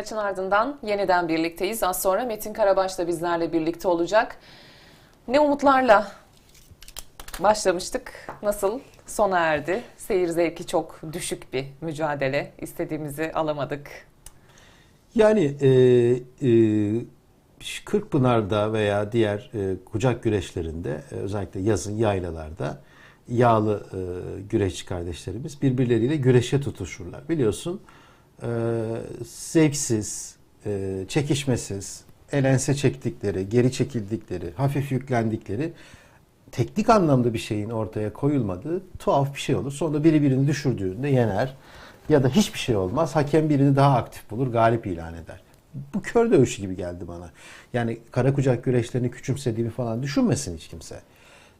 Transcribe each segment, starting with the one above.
Maçın ardından yeniden birlikteyiz. Az sonra Metin Karabaş da bizlerle birlikte olacak. Ne umutlarla başlamıştık. Nasıl sona erdi? Seyir zevki çok düşük bir mücadele. İstediğimizi alamadık. Yani e, e, Kırkpınar'da veya diğer e, kucak güreşlerinde e, özellikle yazın yaylalarda yağlı e, güreşçi kardeşlerimiz birbirleriyle güreşe tutuşurlar. Biliyorsun e, zevksiz, e, çekişmesiz, elense çektikleri, geri çekildikleri, hafif yüklendikleri teknik anlamda bir şeyin ortaya koyulmadığı tuhaf bir şey olur. Sonra biri birini düşürdüğünde yener ya da hiçbir şey olmaz. Hakem birini daha aktif bulur, galip ilan eder. Bu kör dövüşü gibi geldi bana. Yani kara kucak güreşlerini küçümsediğimi falan düşünmesin hiç kimse.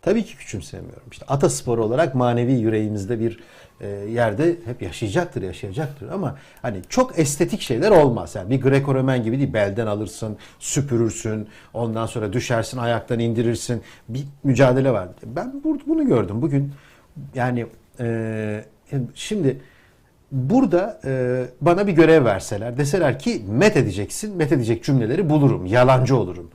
Tabii ki küçümsemiyorum. İşte ataspor olarak manevi yüreğimizde bir e, yerde hep yaşayacaktır, yaşayacaktır ama hani çok estetik şeyler olmaz. Yani bir Greco-Romen gibi değil. Belden alırsın, süpürürsün, ondan sonra düşersin, ayaktan indirirsin. Bir mücadele var. Ben bunu gördüm. Bugün yani e, şimdi burada e, bana bir görev verseler, deseler ki met edeceksin, met edecek cümleleri bulurum, yalancı olurum.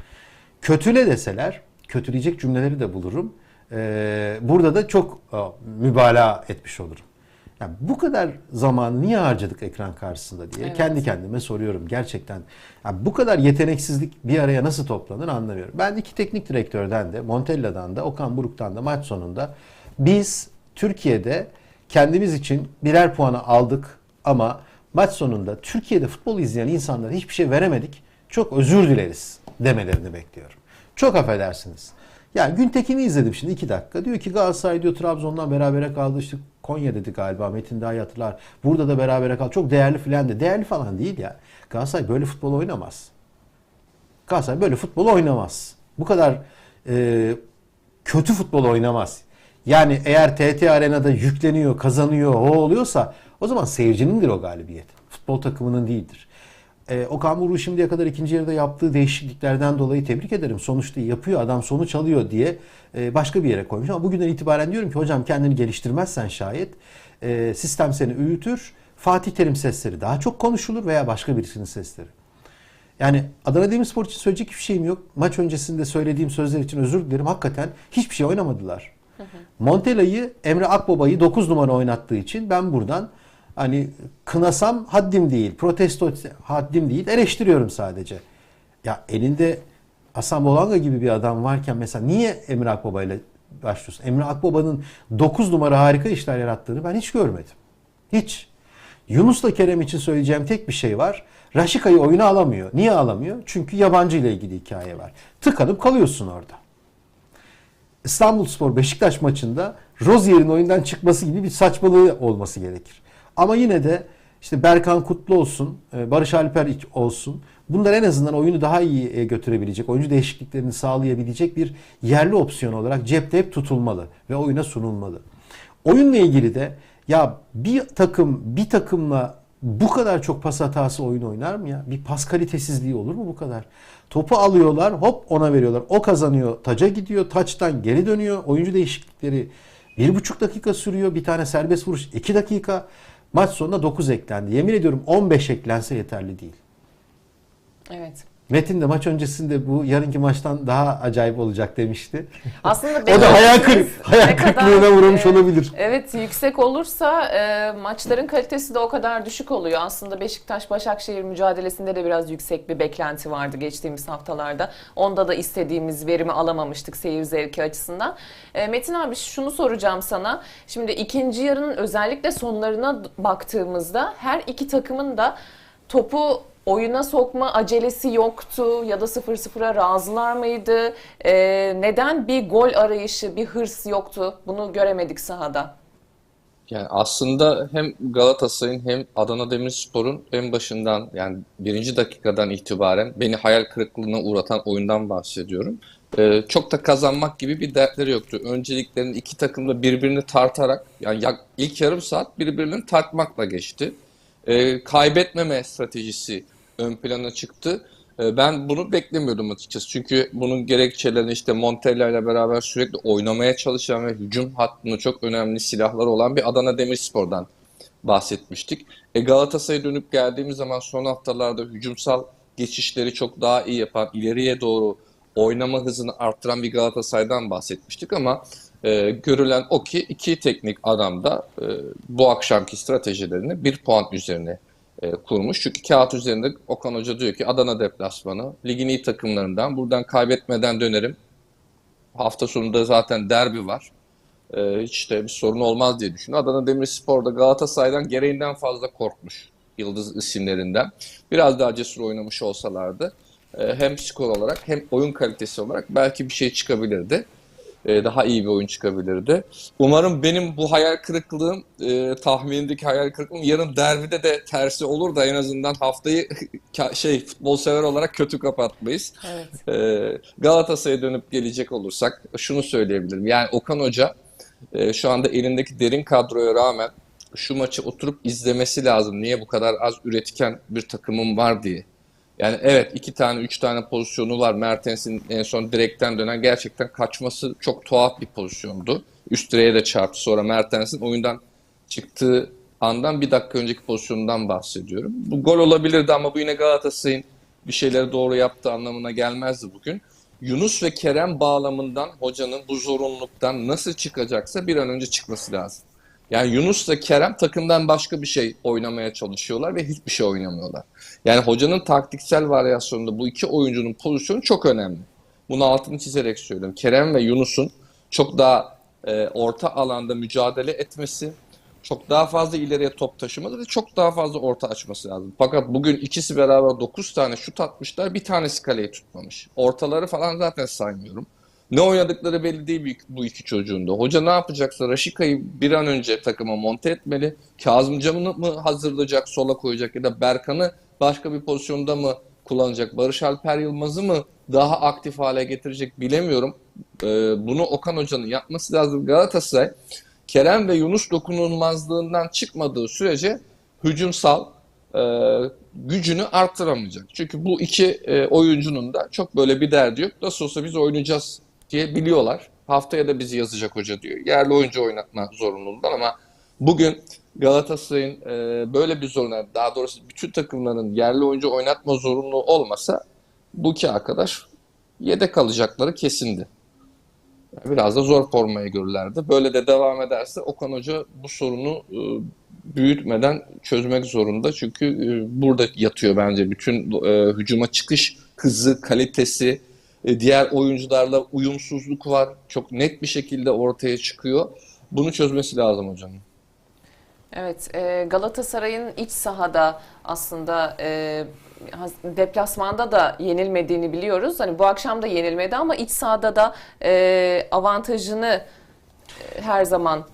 Kötüle deseler, kötüleyecek cümleleri de bulurum. E, burada da çok e, mübalağa etmiş olurum. Yani bu kadar zaman niye harcadık ekran karşısında diye Evet. kendi kendime soruyorum gerçekten. Yani bu kadar yeteneksizlik bir araya nasıl toplanır anlamıyorum. Ben iki teknik direktörden de, Montella'dan da, Okan Buruk'tan da maç sonunda biz Türkiye'de kendimiz için birer puanı aldık ama maç sonunda Türkiye'de futbol izleyen insanlara hiçbir şey veremedik. Çok özür dileriz demelerini bekliyorum. Çok affedersiniz. Yani Güntekin'i izledim şimdi iki dakika. Diyor ki Galatasaray diyor Trabzon'dan berabere kaldı. İşte Konya dedi galiba Metin daha hatırlar. Burada da berabere kaldı. Çok değerli filan de. Değerli falan değil ya. Galatasaray böyle futbol oynamaz. Galatasaray böyle futbol oynamaz. Bu kadar e, kötü futbol oynamaz. Yani eğer TT Arena'da yükleniyor, kazanıyor, o oluyorsa o zaman seyircinindir o galibiyet. Futbol takımının değildir. E, Okan Buruk şimdiye kadar ikinci yarıda yaptığı değişikliklerden dolayı tebrik ederim. Sonuçta yapıyor, adam sonuç alıyor diye e, başka bir yere koymuş. Ama bugünden itibaren diyorum ki hocam kendini geliştirmezsen şayet e, sistem seni büyütür. Fatih Terim sesleri daha çok konuşulur veya başka birisinin sesleri. Yani Adana Demirspor için söyleyecek hiçbir şeyim yok. Maç öncesinde söylediğim sözler için özür dilerim. Hakikaten hiçbir şey oynamadılar. Montella'yı Emre Akbaba'yı 9 numara oynattığı için ben buradan hani kınasam haddim değil, protesto haddim değil, eleştiriyorum sadece. Ya elinde Hasan Bolanga gibi bir adam varken mesela niye Emre Akbaba ile başlıyorsun? Emre Akbaba'nın 9 numara harika işler yarattığını ben hiç görmedim. Hiç. Yunus'la Kerem için söyleyeceğim tek bir şey var. Raşika'yı oyuna alamıyor. Niye alamıyor? Çünkü yabancı ile ilgili hikaye var. Tıkanıp kalıyorsun orada. İstanbulspor Beşiktaş maçında Rozier'in oyundan çıkması gibi bir saçmalığı olması gerekir. Ama yine de işte Berkan Kutlu olsun, e, Barış Alper olsun. Bunlar en azından oyunu daha iyi e, götürebilecek, oyuncu değişikliklerini sağlayabilecek bir yerli opsiyon olarak cepte hep tutulmalı ve oyuna sunulmalı. Oyunla ilgili de ya bir takım bir takımla bu kadar çok pas hatası oyun oynar mı ya? Bir pas kalitesizliği olur mu bu kadar? Topu alıyorlar hop ona veriyorlar. O kazanıyor taca gidiyor. Taçtan geri dönüyor. Oyuncu değişiklikleri bir buçuk dakika sürüyor. Bir tane serbest vuruş iki dakika. Maç sonunda 9 eklendi. Yemin ediyorum 15 eklense yeterli değil. Evet. Metin de maç öncesinde bu yarınki maçtan daha acayip olacak demişti. Aslında o da hayal, kır, hayal kırıklığına uğramış e, olabilir. Evet yüksek olursa e, maçların kalitesi de o kadar düşük oluyor. Aslında Beşiktaş-Başakşehir mücadelesinde de biraz yüksek bir beklenti vardı geçtiğimiz haftalarda. Onda da istediğimiz verimi alamamıştık seyir zevki açısından. E, Metin abi şunu soracağım sana. Şimdi ikinci yarının özellikle sonlarına baktığımızda her iki takımın da topu oyuna sokma acelesi yoktu ya da 0-0'a razılar mıydı? Ee, neden bir gol arayışı, bir hırs yoktu? Bunu göremedik sahada. Yani aslında hem Galatasaray'ın hem Adana Demirspor'un en başından yani birinci dakikadan itibaren beni hayal kırıklığına uğratan oyundan bahsediyorum. Ee, çok da kazanmak gibi bir dertleri yoktu. Önceliklerini iki takım da birbirini tartarak yani ilk yarım saat birbirini tartmakla geçti. Ee, kaybetmeme stratejisi ön plana çıktı. Ee, ben bunu beklemiyordum açıkçası. Çünkü bunun gerekçelerini işte Montella ile beraber sürekli oynamaya çalışan ve hücum hattında çok önemli silahları olan bir Adana Demirspor'dan bahsetmiştik. E Galatasaray'a dönüp geldiğimiz zaman son haftalarda hücumsal geçişleri çok daha iyi yapan, ileriye doğru oynama hızını arttıran bir Galatasaray'dan bahsetmiştik ama e, görülen o ki iki teknik adam da e, bu akşamki stratejilerini bir puan üzerine e, kurmuş. Çünkü kağıt üzerinde Okan Hoca diyor ki Adana deplasmanı, ligin iyi takımlarından buradan kaybetmeden dönerim. Hafta sonunda zaten derbi var. E, hiç de bir sorun olmaz diye düşünüyor. Adana Demirspor da Galatasaray'dan gereğinden fazla korkmuş yıldız isimlerinden. Biraz daha cesur oynamış olsalardı e, hem skor olarak hem oyun kalitesi olarak belki bir şey çıkabilirdi. E, daha iyi bir oyun çıkabilirdi. Umarım benim bu hayal kırıklığım, e, tahminimdeki hayal kırıklığım yarın derbide de tersi olur da en azından haftayı şey futbol sever olarak kötü kapatmayız. Evet. E, Galatasaray'a dönüp gelecek olursak şunu söyleyebilirim. Yani Okan Hoca e, şu anda elindeki derin kadroya rağmen şu maçı oturup izlemesi lazım. Niye bu kadar az üretken bir takımım var diye. Yani evet iki tane üç tane pozisyonu var. Mertens'in en son direkten dönen gerçekten kaçması çok tuhaf bir pozisyondu. Üst direğe de çarptı. Sonra Mertens'in oyundan çıktığı andan bir dakika önceki pozisyonundan bahsediyorum. Bu gol olabilirdi ama bu yine Galatasaray'ın bir şeyleri doğru yaptığı anlamına gelmezdi bugün. Yunus ve Kerem bağlamından hocanın bu zorunluluktan nasıl çıkacaksa bir an önce çıkması lazım. Yani Yunus ve Kerem takımdan başka bir şey oynamaya çalışıyorlar ve hiçbir şey oynamıyorlar. Yani hocanın taktiksel varyasyonunda bu iki oyuncunun pozisyonu çok önemli. Bunu altını çizerek söylüyorum. Kerem ve Yunus'un çok daha e, orta alanda mücadele etmesi, çok daha fazla ileriye top taşıması ve çok daha fazla orta açması lazım. Fakat bugün ikisi beraber 9 tane şut atmışlar, bir tanesi kaleyi tutmamış. Ortaları falan zaten saymıyorum. Ne oynadıkları belli değil bu iki çocuğun da. Hoca ne yapacaksa Raşika'yı bir an önce takıma monte etmeli. Kazımcan'ı mı hazırlayacak, sola koyacak ya da Berkan'ı başka bir pozisyonda mı kullanacak? Barış Alper Yılmaz'ı mı daha aktif hale getirecek bilemiyorum. Ee, bunu Okan Hoca'nın yapması lazım. Galatasaray Kerem ve Yunus dokunulmazlığından çıkmadığı sürece hücumsal e, gücünü arttıramayacak. Çünkü bu iki e, oyuncunun da çok böyle bir derdi yok. Nasıl olsa biz oynayacağız diye biliyorlar. Haftaya da bizi yazacak hoca diyor. Yerli oyuncu oynatma zorunluluğundan ama bugün Galatasaray'ın e, böyle bir zorunlu, daha doğrusu bütün takımların yerli oyuncu oynatma zorunluluğu olmasa bu iki arkadaş yedek kalacakları kesindi. Biraz da zor formaya görürlerdi. Böyle de devam ederse Okan Hoca bu sorunu e, büyütmeden çözmek zorunda. Çünkü e, burada yatıyor bence bütün e, hücuma çıkış hızı, kalitesi, diğer oyuncularla uyumsuzluk var. Çok net bir şekilde ortaya çıkıyor. Bunu çözmesi lazım hocanın. Evet, e, Galatasaray'ın iç sahada aslında e, deplasmanda da yenilmediğini biliyoruz. Hani bu akşam da yenilmedi ama iç sahada da e, avantajını e, her zaman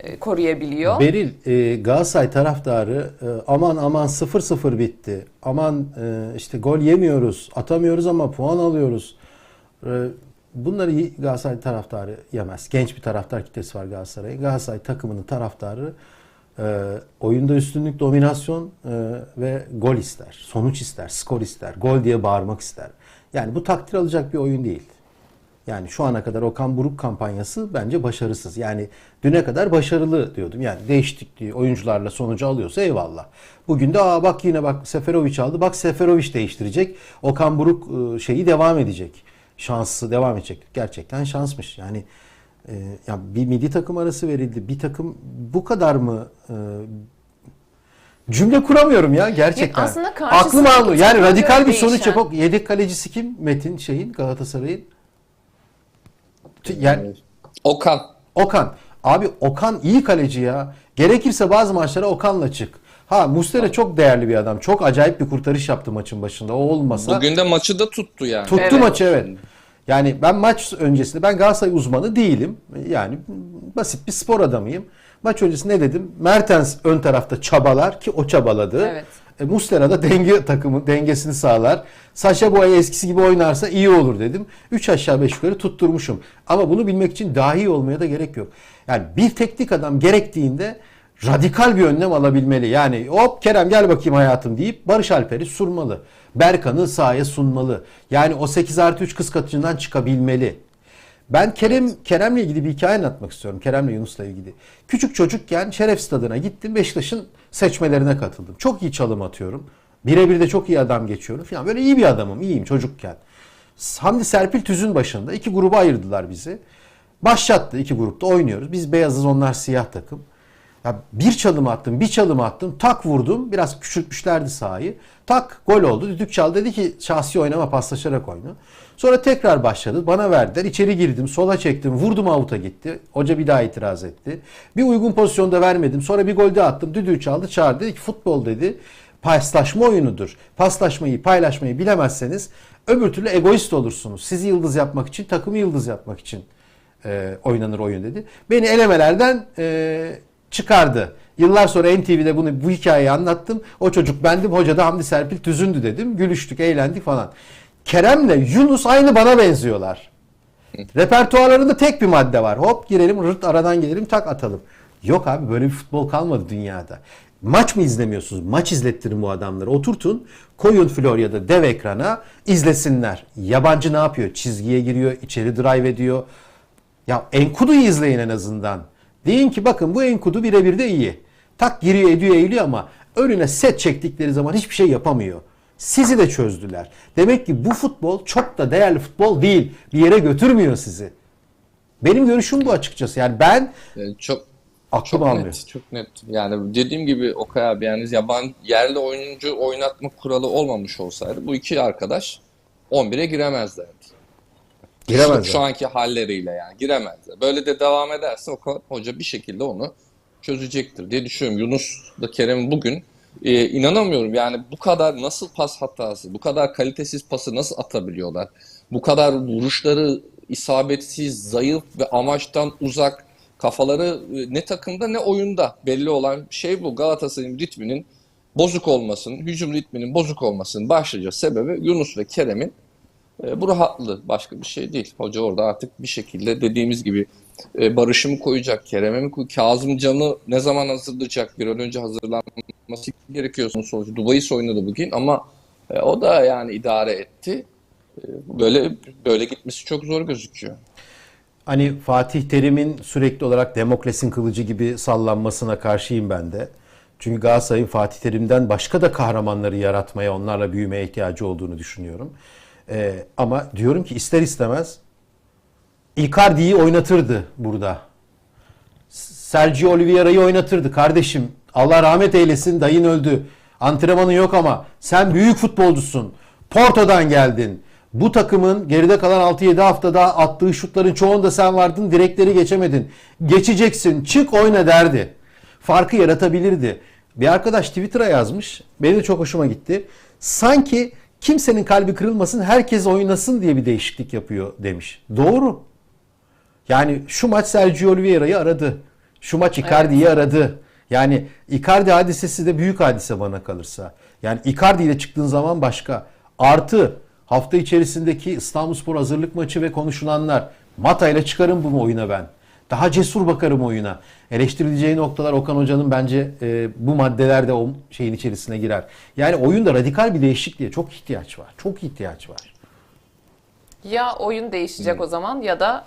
e, koruyabiliyor. Beril e, Galatasaray taraftarı e, aman aman 0-0 bitti. Aman e, işte gol yemiyoruz, atamıyoruz ama puan alıyoruz. E, bunları Galatasaray taraftarı yemez. Genç bir taraftar kitlesi var Galatasaray'ın. Galatasaray takımının taraftarı e, oyunda üstünlük, dominasyon e, ve gol ister. Sonuç ister, skor ister. Gol diye bağırmak ister. Yani bu takdir alacak bir oyun değil. Yani şu ana kadar Okan Buruk kampanyası bence başarısız. Yani düne kadar başarılı diyordum. Yani değişikliği oyuncularla sonucu alıyorsa eyvallah. Bugün de aa bak yine bak Seferovic aldı. Bak Seferovic değiştirecek. Okan Buruk e, şeyi devam edecek. Şansı devam edecek. Gerçekten şansmış. Yani e, ya bir milli takım arası verildi. Bir takım bu kadar mı e, cümle kuramıyorum ya gerçekten. Aslında Aklım almıyor. Yani radikal bir sonuç yapıp yedek kalecisi kim? Metin şeyin Galatasaray'ın. Yani Okan. Okan. Abi Okan iyi kaleci ya. Gerekirse bazı maçlara Okan'la çık. Ha Muslera çok değerli bir adam. Çok acayip bir kurtarış yaptı maçın başında. O olmasa Bugün de maçı da tuttu yani. tuttu Evet. maçı evet. Yani ben maç öncesinde ben Galatasaray uzmanı değilim. Yani basit bir spor adamıyım. Maç öncesi ne dedim? Mertens ön tarafta çabalar ki o çabaladı. Evet. E, Muslera da denge takımı dengesini sağlar. Saşa Boya eskisi gibi oynarsa iyi olur dedim. 3 aşağı 5 yukarı tutturmuşum. Ama bunu bilmek için dahi olmaya da gerek yok. Yani bir teknik adam gerektiğinde radikal bir önlem alabilmeli. Yani hop Kerem gel bakayım hayatım deyip Barış Alper'i surmalı. Berkan'ı sahaya sunmalı. Yani o 8 artı 3 kıskatından çıkabilmeli. Ben Kerem Kerem'le ilgili bir hikaye anlatmak istiyorum. Kerem'le Yunus'la ilgili. Küçük çocukken Şeref Stadı'na gittim. Beşiktaş'ın seçmelerine katıldım. Çok iyi çalım atıyorum. Birebir de çok iyi adam geçiyorum falan. Böyle iyi bir adamım. iyiyim çocukken. Hamdi Serpil Tüz'ün başında. iki gruba ayırdılar bizi. Başlattı iki grupta oynuyoruz. Biz beyazız onlar siyah takım. Ya bir çalım attım, bir çalım attım, tak vurdum. Biraz küçültmüşlerdi sahayı. Tak gol oldu. Düdük çal dedi ki şahsi oynama paslaşarak oyna. Sonra tekrar başladı. Bana verdiler. İçeri girdim, sola çektim, vurdum avuta gitti. Hoca bir daha itiraz etti. Bir uygun pozisyonda vermedim. Sonra bir gol daha attım. Düdüğü çaldı, çağırdı. Dedi ki futbol dedi. Paslaşma oyunudur. Paslaşmayı, paylaşmayı bilemezseniz öbür türlü egoist olursunuz. Sizi yıldız yapmak için, takımı yıldız yapmak için e, oynanır oyun dedi. Beni elemelerden e, çıkardı. Yıllar sonra NTV'de bunu bu hikayeyi anlattım. O çocuk bendim, hoca da Hamdi Serpil Tüzündü dedim. Gülüştük, eğlendik falan. Kerem'le Yunus aynı bana benziyorlar. Repertuarlarında tek bir madde var. Hop girelim, rırt aradan gelelim, tak atalım. Yok abi böyle bir futbol kalmadı dünyada. Maç mı izlemiyorsunuz? Maç izlettirin bu adamları. Oturtun, koyun Florya'da dev ekrana izlesinler. Yabancı ne yapıyor? Çizgiye giriyor, içeri drive ediyor. Ya Enkudu'yu izleyin en azından. Deyin ki bakın bu Enkudu birebir de iyi. Tak giriyor ediyor eğiliyor ama önüne set çektikleri zaman hiçbir şey yapamıyor. Sizi de çözdüler. Demek ki bu futbol çok da değerli futbol değil. Bir yere götürmüyor sizi. Benim görüşüm bu açıkçası. Yani ben Yani çok aklım çok almıyor. net, çok net. Yani dediğim gibi Okay abi yani yabancı yerli oyuncu oynatma kuralı olmamış olsaydı bu iki arkadaş 11'e giremezlerdi. Giremezler. Şu, şu anki halleriyle yani giremezler. Böyle de devam ederse Okan Hoca bir şekilde onu çözecektir diye düşünüyorum. Yunus da Kerem bugün e, inanamıyorum yani bu kadar nasıl pas hatası, bu kadar kalitesiz pası nasıl atabiliyorlar? Bu kadar vuruşları isabetsiz, zayıf ve amaçtan uzak kafaları e, ne takımda ne oyunda belli olan şey bu. Galatasaray'ın ritminin bozuk olmasının, hücum ritminin bozuk olmasının başlıca sebebi Yunus ve Kerem'in bu rahatlığı. Başka bir şey değil. Hoca orada artık bir şekilde dediğimiz gibi e, Barış'ı mı koyacak, Kerem'e mi koyacak, Kazımcan'ı ne zaman hazırlayacak? Bir an önce hazırlanması gerekiyor sonuçta. Dubai'si oynadı bugün ama e, o da yani idare etti. E, böyle böyle gitmesi çok zor gözüküyor. Hani Fatih Terim'in sürekli olarak Demokles'in kılıcı gibi sallanmasına karşıyım ben de. Çünkü Galatasaray'ın Fatih Terim'den başka da kahramanları yaratmaya, onlarla büyümeye ihtiyacı olduğunu düşünüyorum. Ee, ama diyorum ki ister istemez Icardi'yi oynatırdı burada. Sergio Oliveira'yı oynatırdı. Kardeşim Allah rahmet eylesin dayın öldü. Antrenmanın yok ama sen büyük futbolcusun. Porto'dan geldin. Bu takımın geride kalan 6-7 haftada attığı şutların çoğunda sen vardın. Direkleri geçemedin. Geçeceksin. Çık oyna derdi. Farkı yaratabilirdi. Bir arkadaş Twitter'a yazmış. Benim de çok hoşuma gitti. Sanki kimsenin kalbi kırılmasın, herkes oynasın diye bir değişiklik yapıyor demiş. Doğru. Yani şu maç Sergio Oliveira'yı aradı. Şu maç Icardi'yi aradı. Yani Icardi hadisesi de büyük hadise bana kalırsa. Yani Icardi ile çıktığın zaman başka. Artı hafta içerisindeki İstanbulspor hazırlık maçı ve konuşulanlar. Mata ile çıkarım bu oyuna ben. Daha cesur bakarım oyuna. Eleştirileceği noktalar Okan Hoca'nın bence e, bu maddeler de o şeyin içerisine girer. Yani oyunda radikal bir değişikliğe çok ihtiyaç var. Çok ihtiyaç var. Ya oyun değişecek o zaman ya da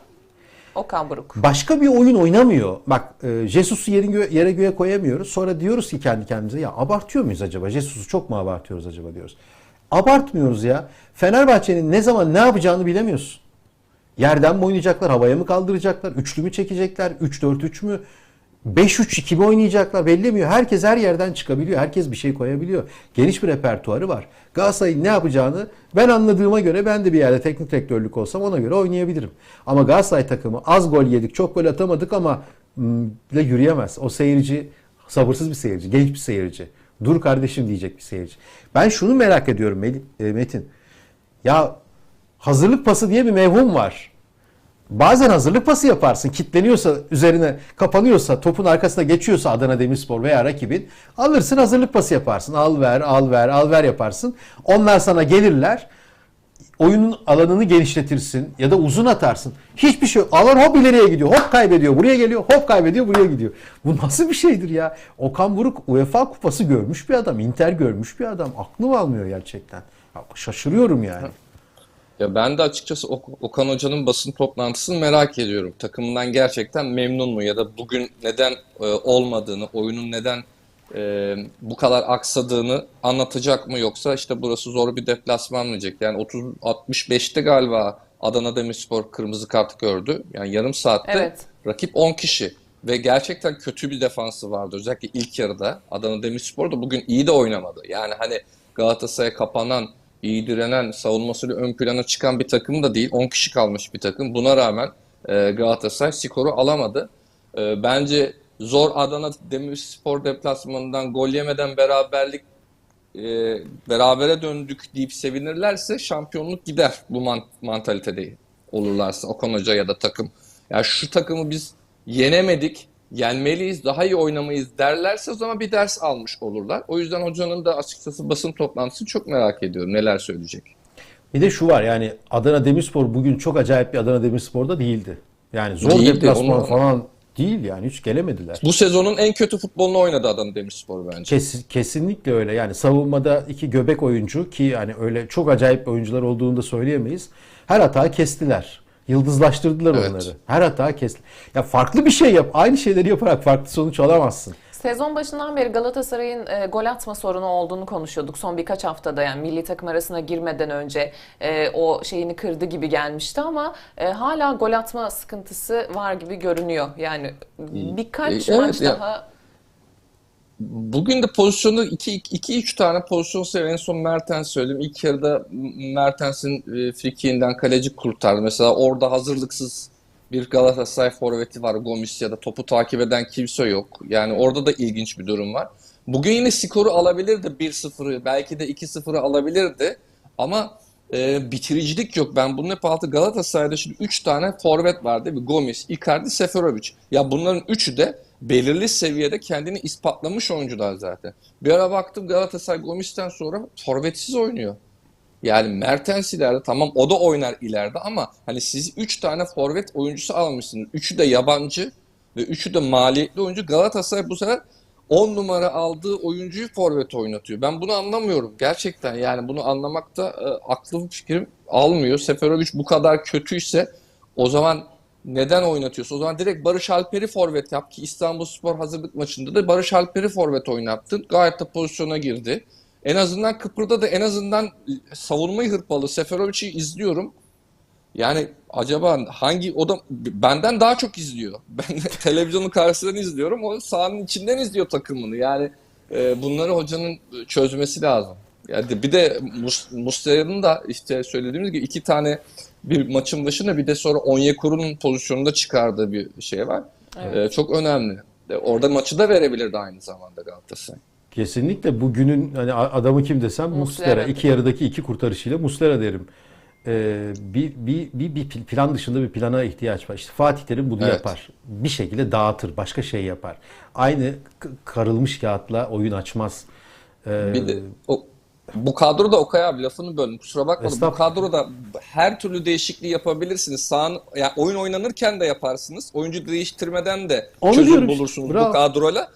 Okan Buruk. Başka bir oyun oynamıyor. Bak e, Jesus'u yerin gö- yere göğe koyamıyoruz. Sonra diyoruz ki kendi kendimize ya abartıyor muyuz acaba? Jesus'u çok mu abartıyoruz acaba diyoruz. Abartmıyoruz ya. Fenerbahçe'nin ne zaman ne yapacağını bilemiyorsun. Yerden mi oynayacaklar, havaya mı kaldıracaklar, üçlü mü çekecekler, 3-4-3 mü, 5-3-2 mi oynayacaklar bellemiyor. Herkes her yerden çıkabiliyor. Herkes bir şey koyabiliyor. Geniş bir repertuarı var. Galatasaray'ın ne yapacağını ben anladığıma göre ben de bir yerde teknik direktörlük olsam ona göre oynayabilirim. Ama Galatasaray takımı az gol yedik, çok gol atamadık ama mm, ile yürüyemez. O seyirci sabırsız bir seyirci, genç bir seyirci. Dur kardeşim diyecek bir seyirci. Ben şunu merak ediyorum e, Metin. Ya hazırlık pası diye bir mevhum var. Bazen hazırlık pası yaparsın. Kitleniyorsa üzerine kapanıyorsa topun arkasına geçiyorsa Adana Demirspor veya rakibin alırsın hazırlık pası yaparsın. Al ver al ver al ver yaparsın. Onlar sana gelirler. Oyunun alanını genişletirsin ya da uzun atarsın. Hiçbir şey. Alan hop ileriye gidiyor. Hop kaybediyor. Buraya geliyor. Hop kaybediyor. Buraya gidiyor. Bu nasıl bir şeydir ya? Okan Buruk UEFA kupası görmüş bir adam. Inter görmüş bir adam. Aklım almıyor gerçekten. Şaşırıyorum yani. Ya ben de açıkçası Ok- Okan Hoca'nın basın toplantısını merak ediyorum. Takımından gerçekten memnun mu ya da bugün neden e, olmadığını, oyunun neden e, bu kadar aksadığını anlatacak mı yoksa işte burası zor bir deplasman mı diyecek? Yani 30 65'te galiba Adana Demirspor kırmızı kart gördü. Yani yarım saatte Evet. rakip 10 kişi ve gerçekten kötü bir defansı vardı. Özellikle ilk yarıda Adana Demirspor da bugün iyi de oynamadı. Yani hani Galatasaray'a kapanan, iyi direnen, savunmasıyla ön plana çıkan bir takım da değil. 10 kişi kalmış bir takım. Buna rağmen e, Galatasaray skoru alamadı. E, bence zor Adana Demirspor deplasmanından gol yemeden beraberlik e, berabere döndük deyip sevinirlerse şampiyonluk gider bu man mantalitede olurlarsa Okan Hoca ya da takım. Ya şu takımı biz yenemedik, yenmeliyiz, daha iyi oynamayız derlerse o zaman bir ders almış olurlar. O yüzden hocanın da açıkçası basın toplantısını çok merak ediyorum. Neler söyleyecek? Bir de şu var yani Adana Demirspor bugün çok acayip bir Adana Demirspor'da değildi. Yani zor Değildi, deplasman onu- falan değil yani hiç gelemediler. Bu sezonun en kötü futbolunu oynadı Adana Demirspor bence. Kes, kesinlikle öyle. Yani savunmada iki göbek oyuncu ki yani öyle çok acayip oyuncular olduğunu da söyleyemeyiz. Her hata kestiler. Yıldızlaştırdılar Evet. onları. Her hata kesti. Ya farklı bir şey yap. Aynı şeyleri yaparak farklı sonuç alamazsın. Sezon başından beri Galatasaray'ın e, gol atma sorunu olduğunu konuşuyorduk. Son birkaç haftada yani milli takım arasına girmeden önce e, o şeyini kırdı gibi gelmişti ama e, hala gol atma sıkıntısı var gibi görünüyor. Yani birkaç E, evet maç ya. daha Bugün de pozisyonu 2-3 tane pozisyon sayıyor. En son Mertens söyledim. İlk yarıda Mertens'in e, frikiğinden kaleci kurtardı. Mesela orada hazırlıksız bir Galatasaray forveti var Gomis ya da topu takip eden kimse yok. Yani orada da ilginç bir durum var. Bugün yine skoru alabilirdi 1-0'ı belki de 2-0'ı alabilirdi ama e, bitiricilik yok. Ben bunun hep altı Galatasaray'da şimdi 3 tane forvet var değil mi? Gomis, Icardi, Seferovic. Ya bunların üçü de belirli seviyede kendini ispatlamış oyuncular zaten. Bir ara baktım Galatasaray Gomis'ten sonra forvetsiz oynuyor. Yani Mertens ileride tamam o da oynar ileride ama hani siz 3 tane forvet oyuncusu almışsınız. Üçü de yabancı ve üçü de maliyetli oyuncu. Galatasaray bu sefer 10 numara aldığı oyuncuyu forvet oynatıyor. Ben bunu anlamıyorum gerçekten. Yani bunu anlamakta e, aklım fikrim almıyor. Seferovic bu kadar kötüyse o zaman neden oynatıyorsun? O zaman direkt Barış Alper'i forvet yap ki İstanbulspor hazırlık maçında da Barış Alper'i forvet oynattın. Gayet de pozisyona girdi. En azından Kıpır'da da en azından savunmayı hırpalı. Seferovic'i izliyorum. Yani acaba hangi o da benden daha çok izliyor. Ben televizyonun karşısından izliyorum. O sahanın içinden izliyor takımını. Yani e, bunları hocanın çözmesi lazım. Yani bir de Mus- Muslera'nın da işte söylediğimiz gibi iki tane bir maçın başında bir de sonra Onyekuru'nun pozisyonunda çıkardığı bir şey var. Evet. E, çok önemli. E, orada maçı da verebilirdi aynı zamanda Galatasaray. Kesinlikle bugünün hani adamı kim desem Muslera. Muslera. İki yarıdaki iki kurtarışıyla Muslera derim. Ee, bir, bir, bir, bir plan dışında bir plana ihtiyaç var. İşte Fatih Terim bunu Evet. yapar. Bir şekilde dağıtır, başka şey yapar. Aynı karılmış kağıtla oyun açmaz. Ee, Bir de o, bu kadroda Okay abi lafını böldüm. Kusura bakma. da Bu Estağfurullah. kadroda her türlü değişikliği yapabilirsiniz. Sağın, yani oyun oynanırken de yaparsınız. Oyuncu değiştirmeden de Onu çözüm diyorum bulursunuz Bravo. bu kadroyla.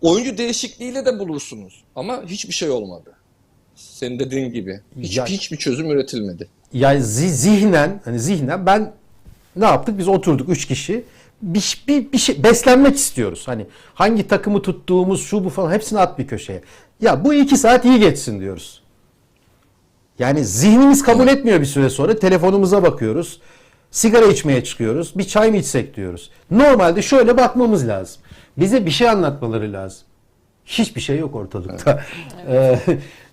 Oyuncu değişikliğiyle de bulursunuz. Ama hiçbir şey olmadı. Senin dediğin gibi. Hiç, Ya- hiçbir çözüm üretilmedi. yani zi- zihnen hani zihnen ben ne yaptık? Biz oturduk üç kişi. Bir, bir, bir şey beslenmek istiyoruz. Hani hangi takımı tuttuğumuz şu bu falan hepsini at bir köşeye. Ya bu iki saat iyi geçsin diyoruz. Yani zihnimiz kabul etmiyor bir süre sonra. Telefonumuza bakıyoruz. Sigara içmeye çıkıyoruz. Bir çay mı içsek diyoruz. Normalde şöyle bakmamız lazım. Bize bir şey anlatmaları lazım. Hiçbir şey yok ortalıkta. Ee,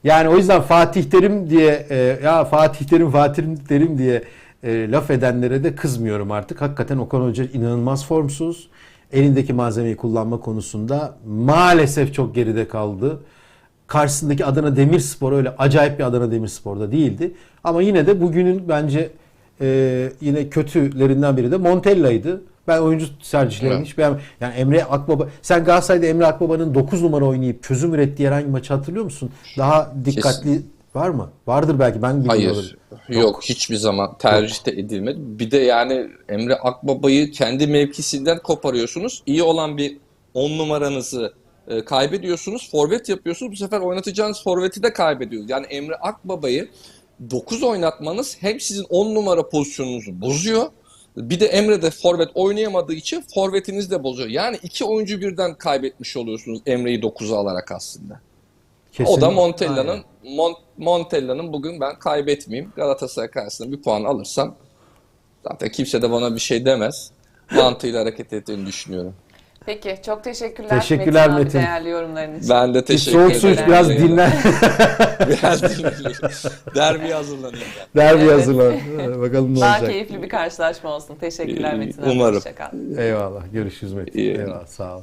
yani o yüzden Fatih Terim diye e, ya Fatih Terim Fatih Terim diye e, laf edenlere de kızmıyorum artık. Hakikaten Okan Hoca inanılmaz formsuz. Elindeki malzemeyi kullanma konusunda maalesef çok geride kaldı. Karşısındaki Adana Demirspor öyle acayip bir Adana Demirspor'da değildi. Ama yine de bugünün bence e, yine kötülerinden biri de Montella'ydı. Ben oyuncu tercihlerini Evet. hiç beğenmedim. Yani Emre Akbaba, sen Galatasaray'da Emre Akbaba'nın 9 numara oynayıp çözüm ürettiği herhangi maçı hatırlıyor musun? Daha dikkatli var mı? Vardır belki ben bilmiyorum. Hayır. Yok. hiçbir zaman tercih de edilmedi. Bir de yani Emre Akbaba'yı kendi mevkisinden koparıyorsunuz. İyi olan bir 10 numaranızı e, kaybediyorsunuz. Forvet yapıyorsunuz. Bu sefer oynatacağınız forveti de kaybediyorsunuz. Yani Emre Akbaba'yı 9 oynatmanız hem sizin 10 numara pozisyonunuzu bozuyor. Bir de Emre de forvet oynayamadığı için forvetiniz de bozuyor. Yani iki oyuncu birden kaybetmiş oluyorsunuz Emre'yi 9'a alarak aslında. O da Kesinlikle. Montella'nın Montella'nın bugün ben kaybetmeyeyim. Galatasaray karşısında bir puan alırsam zaten kimse de bana bir şey demez. Mantığıyla hareket ettiğini düşünüyorum. Peki çok teşekkürler. Teşekkürler abi, Metin. değerli yorumların için. Ben de teşekkür soğuk su iç ederim. biraz dinlen. biraz dinleyelim. Derbiye hazırlanayım ben. Derbi Evet. hazırlan. Bakalım ne Daha olacak. keyifli bir karşılaşma olsun. Teşekkürler Metin abi. umarım. Eyvallah. Görüşürüz Metin. İyi. Eyvallah. Sağ ol.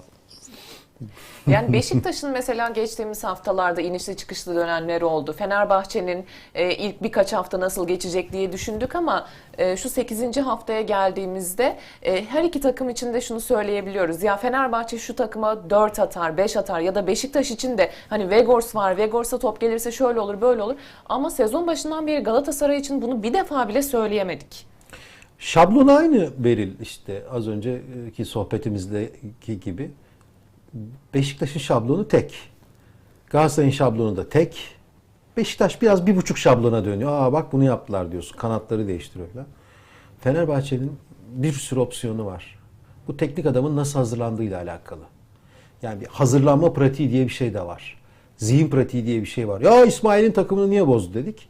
Yani Beşiktaş'ın mesela geçtiğimiz haftalarda inişli çıkışlı dönemleri oldu. Fenerbahçe'nin e, ilk birkaç hafta nasıl geçecek diye düşündük ama e, şu 8. haftaya geldiğimizde e, her iki takım için de şunu söyleyebiliyoruz. Ya Fenerbahçe şu takıma 4 atar, 5 atar ya da Beşiktaş için de hani Vegors var, Vegors'a top gelirse şöyle olur, böyle olur. Ama sezon başından beri Galatasaray için bunu bir defa bile söyleyemedik. Şablon aynı Beril işte az önceki sohbetimizdeki gibi. Beşiktaş'ın şablonu tek. Galatasaray'ın şablonu da tek. Beşiktaş biraz bir buçuk şablona dönüyor. Aa bak bunu yaptılar diyorsun. Kanatları değiştiriyorlar. Fenerbahçe'nin bir sürü opsiyonu var. Bu teknik adamın nasıl hazırlandığıyla alakalı. Yani bir hazırlanma pratiği diye bir şey de var. Zihin pratiği diye bir şey var. Ya İsmail'in takımını niye bozdu dedik.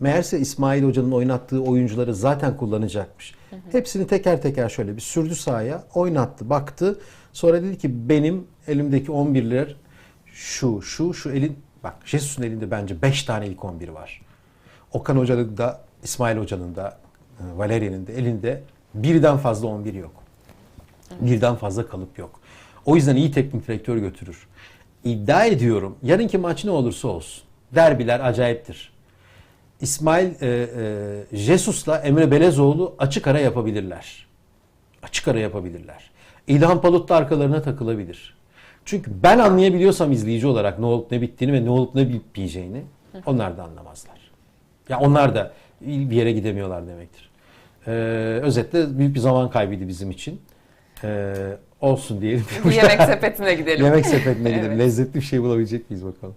Meğerse İsmail Hoca'nın oynattığı oyuncuları zaten kullanacakmış. Hepsini teker teker şöyle bir sürdü sahaya, oynattı, baktı. Sonra dedi ki benim elimdeki 11'ler şu, şu, şu elin bak Jesus'un elinde bence 5 tane ilk 11 var. Okan Hoca'nın da İsmail Hoca'nın da e, Valerian'ın da elinde birden fazla 11 yok. Birden fazla kalıp yok. O yüzden iyi teknik direktör götürür. İddia ediyorum yarınki maç ne olursa olsun. Derbiler acayiptir. İsmail e, e, Jesus'la Emre Belezoğlu açık ara yapabilirler. Açık ara yapabilirler. İlhan Palut da arkalarına takılabilir. Çünkü ben anlayabiliyorsam izleyici olarak ne olup ne bittiğini ve ne olup ne bitmeyeceğini onlar da anlamazlar. Ya onlar da bir yere gidemiyorlar demektir. Ee, özetle büyük bir zaman kaybıydı bizim için. Ee, olsun diyelim. Bir yemek sepetine gidelim. Yemek sepetine gidelim. Evet. Lezzetli bir şey bulabilecek miyiz bakalım.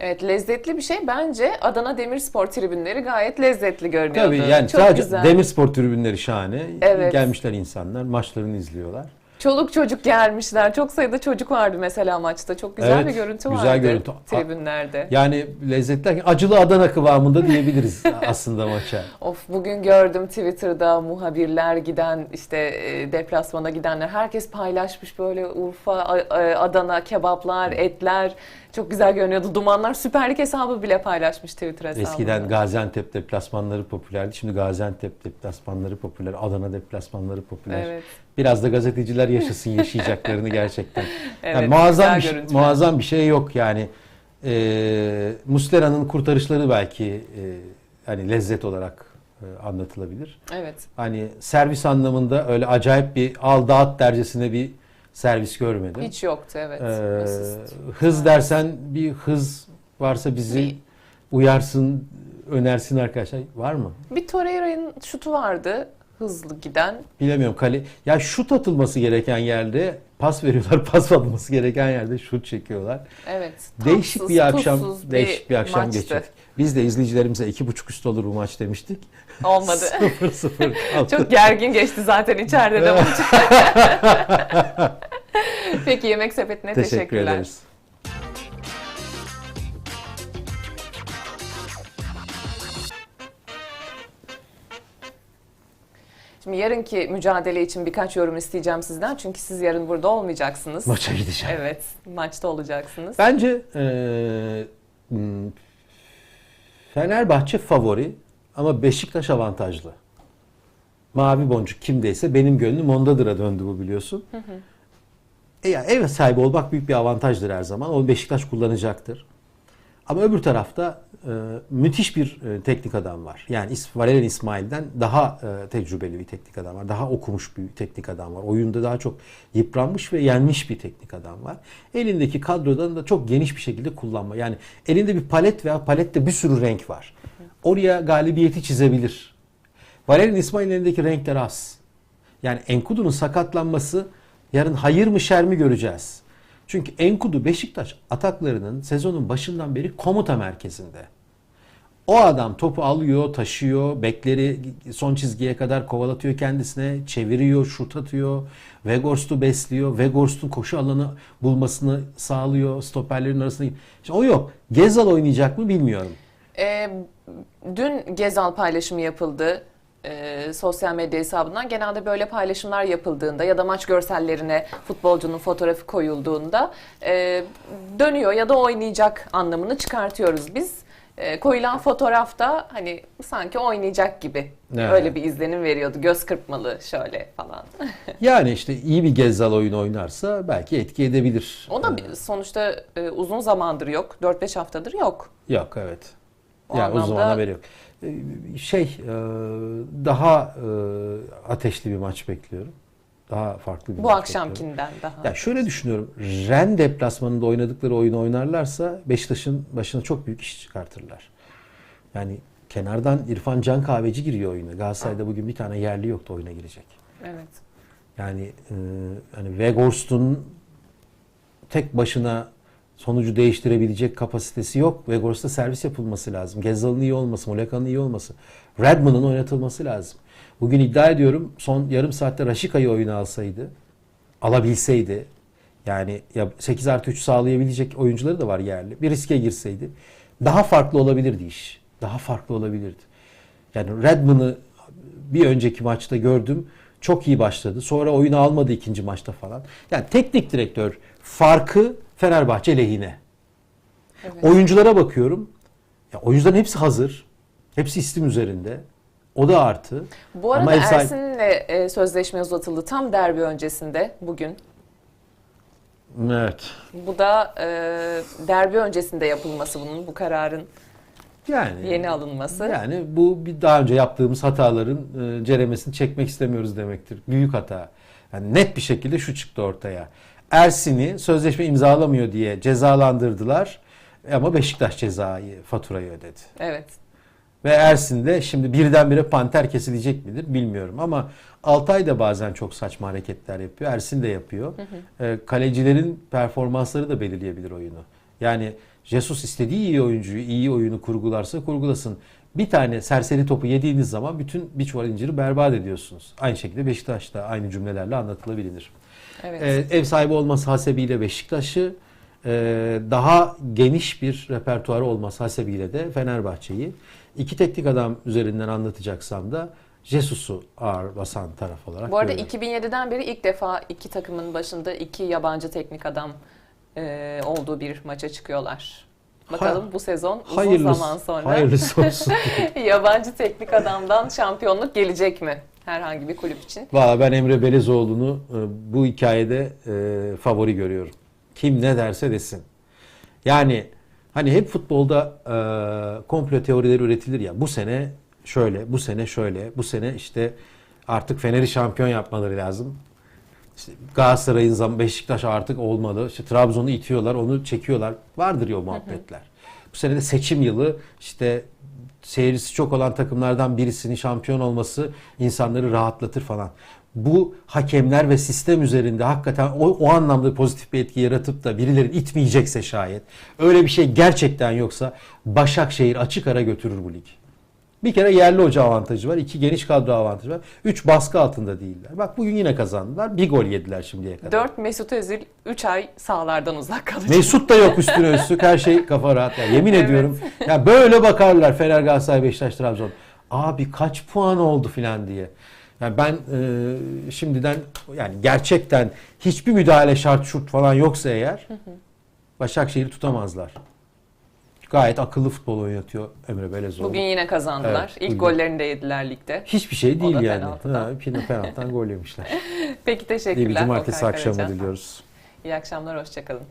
Evet lezzetli bir şey. Bence Adana Demirspor tribünleri gayet lezzetli görünüyordu. Tabii yani Çok sadece güzel. Demirspor tribünleri şahane. Evet. Gelmişler insanlar, maçlarını izliyorlar. Çoluk çocuk gelmişler. Çok sayıda çocuk vardı mesela maçta. Çok güzel Evet, bir görüntü güzel vardı görüntü. tribünlerde. Yani lezzetli derken acılı Adana kıvamında diyebiliriz aslında maça. Of bugün gördüm Twitter'da muhabirler giden işte e, deplasmana gidenler herkes paylaşmış böyle Urfa, A- Adana kebaplar, etler çok güzel görünüyordu. Dumanlar Süper Lig hesabı bile paylaşmış Twitter hesabında. Eskiden Gaziantep deplasmanları popülerdi. Şimdi Gaziantep deplasmanları popüler, Adana deplasmanları popüler. Evet. Biraz da gazeteciler yaşasın yaşayacaklarını gerçekten. Evet, yani muazzam bir, şey, görüntüler. muazzam bir şey yok yani. Ee, Muslera'nın kurtarışları belki e, hani lezzet olarak e, anlatılabilir. Evet. Hani servis anlamında öyle acayip bir al dağıt dercesine bir servis görmedim. Hiç yoktu evet. Ee, Asist. hız dersen bir hız varsa bizi Bir- uyarsın, önersin arkadaşlar. Var mı? Bir Torreira'nın şutu vardı hızlı giden. Bilemiyorum. Kale ya şut atılması gereken yerde pas veriyorlar. Pas atılması gereken yerde şut çekiyorlar. Evet. değişik tatsız, bir akşam, değişik bir akşam maçtı. geçirdik. Biz de izleyicilerimize iki buçuk üst olur bu maç demiştik. Olmadı. Sıfır sıfır kaldı. Çok gergin geçti zaten içeride de. Peki yemek sepetine Teşekkür teşekkürler. ederiz. Şimdi yarınki mücadele için birkaç yorum isteyeceğim sizden. Çünkü siz yarın burada olmayacaksınız. Maça gideceğim. Evet, maçta olacaksınız. Bence hmm, Fenerbahçe favori ama Beşiktaş avantajlı. Mavi boncuk kimdeyse benim gönlüm ondadıra döndü bu biliyorsun. E ya ev sahibi olmak büyük bir avantajdır her zaman. O Beşiktaş kullanacaktır. Ama öbür tarafta e, müthiş bir e, teknik adam var. Yani İs- Valerian İsmail'den daha e, tecrübeli bir teknik adam var. Daha okumuş bir teknik adam var. Oyunda daha çok yıpranmış ve yenmiş bir teknik adam var. Elindeki kadrodan da çok geniş bir şekilde kullanma. Yani elinde bir palet veya palette bir sürü renk var. Oraya galibiyeti çizebilir. Valerian İsmail'in elindeki renkler az. Yani Enkudu'nun sakatlanması yarın hayır mı şer mi göreceğiz. Çünkü Enkudu Beşiktaş ataklarının sezonun başından beri komuta merkezinde. O adam topu alıyor, taşıyor, bekleri son çizgiye kadar kovalatıyor kendisine, çeviriyor, şut atıyor, Weghorst'u besliyor, Weghorst'un koşu alanı bulmasını sağlıyor, stoperlerin arasında. İşte o yok. Gezal oynayacak mı bilmiyorum. Ee, dün Gezal paylaşımı yapıldı e, sosyal medya hesabından. Genelde böyle paylaşımlar yapıldığında ya da maç görsellerine futbolcunun fotoğrafı koyulduğunda e, dönüyor ya da oynayacak anlamını çıkartıyoruz biz. E, koyulan fotoğrafta hani sanki oynayacak gibi Evet. öyle bir izlenim veriyordu. Göz kırpmalı şöyle falan. Yani işte iyi bir Gezal oyunu oynarsa belki etki edebilir. O da bir- sonuçta e, uzun zamandır yok. 4-5 haftadır yok. Yok evet. O yani uzun anlamda- zaman haberi yok. Ee, Şey e, daha e, ateşli bir maç bekliyorum. Daha farklı bir Bu maç bekliyorum. akşamkinden daha. Ya şöyle düşünüyorum. Ren deplasmanında oynadıkları oyunu oynarlarsa Beşiktaş'ın başına çok büyük iş çıkartırlar. Yani kenardan İrfan Can Kahveci giriyor oyuna. Galatasaray'da bugün bir tane yerli yoktu oyuna girecek. Evet. Yani e, hani Weghorst'un tek başına sonucu değiştirebilecek kapasitesi yok. Weghorst'a servis yapılması lazım. Gezzal'ın iyi olması, Muleka'nın iyi olması. Redmond'un oynatılması lazım. Bugün iddia ediyorum son yarım saatte Raşika'yı oyuna alsaydı, alabilseydi, yani ya 8 artı 3 sağlayabilecek oyuncuları da var yerli. Bir riske girseydi daha farklı olabilirdi iş. Daha farklı olabilirdi. Yani Redmond'ı bir önceki maçta gördüm. Çok iyi başladı. Sonra oyunu almadı ikinci maçta falan. Yani teknik direktör farkı Fenerbahçe lehine. Evet. Oyunculara bakıyorum. Ya oyuncuların hepsi hazır. Hepsi istim üzerinde. O da artı. Bu arada Ama sahibi- Ersin'le e, sözleşme uzatıldı tam derbi öncesinde bugün. Evet. Bu da e, derbi öncesinde yapılması bunun, bu kararın Yani yeni alınması. Yani bu bir daha önce yaptığımız hataların e, ceremesini çekmek istemiyoruz demektir. Büyük hata. Yani net bir şekilde şu çıktı ortaya. Ersin'i sözleşme imzalamıyor diye cezalandırdılar. Ama Beşiktaş cezayı, faturayı ödedi. Evet. Ve Ersin de şimdi birdenbire panter kesilecek midir bilmiyorum ama Altay da bazen çok saçma hareketler yapıyor. Ersin de yapıyor. Ee, kalecilerin performansları da belirleyebilir oyunu. Yani Jesus istediği iyi oyuncuyu, iyi oyunu kurgularsa kurgulasın. Bir tane serseri topu yediğiniz zaman bütün bir çuval inciri berbat ediyorsunuz. Aynı şekilde Beşiktaş'ta aynı cümlelerle anlatılabilir. Evet. Ee, ev sahibi olması hasebiyle Beşiktaş'ı e, daha geniş bir repertuarı olması hasebiyle de Fenerbahçe'yi iki teknik adam üzerinden anlatacaksam da Jesus'u ağır basan taraf olarak Bu arada görüyorum. 2007'den beri ilk defa iki takımın başında iki yabancı teknik adam e, olduğu bir maça çıkıyorlar. Bakalım bu sezon uzun Hayırlısı- zaman sonra Hayırlısı olsun. yabancı teknik adamdan şampiyonluk gelecek mi? Herhangi bir kulüp için. Valla ben Emre Belezoğlu'nu e, bu hikayede e, favori görüyorum. Kim ne derse desin. Yani hani hep futbolda e, komplo teorileri üretilir ya. Bu sene şöyle, bu sene şöyle, bu sene işte artık Fener'i şampiyon yapmaları lazım. İşte Galatasaray'ın zam Beşiktaş artık olmalı. İşte Trabzon'u itiyorlar, onu çekiyorlar. Vardır ya o muhabbetler. Bu sene de seçim yılı işte seyircisi çok olan takımlardan birisinin şampiyon olması insanları rahatlatır falan. Bu hakemler ve sistem üzerinde hakikaten o, o anlamda pozitif bir etki yaratıp da birileri itmeyecekse şayet öyle bir şey gerçekten yoksa Başakşehir açık ara götürür bu lig. Bir kere yerli hoca avantajı var. iki geniş kadro avantajı var. Üç baskı altında değiller. Bak bugün yine kazandılar. Bir gol yediler şimdiye kadar. 4 Mesut Özil 3 ay sahalardan uzak kalacak. Mesut da yok üstüne üstlük. Her şey kafa rahat. Ya yemin Evet. ediyorum. Ya böyle bakarlar Fener, Galatasaray, Beşiktaş, Trabzon. Abi kaç puan oldu filan diye. Yani ben e, şimdiden yani gerçekten hiçbir müdahale şart şurt falan yoksa eğer Başakşehir'i tutamazlar. Gayet akıllı futbol oynatıyor Emre Belezoğlu. Bugün yine kazandılar. Evet, İlk bugün. gollerini de yediler ligde. Hiçbir şey değil yani. Ha, penaltıdan gol yemişler. Peki İyi teşekkürler. bir cumartesi akşamı diliyoruz. İyi akşamlar, hoşçakalın.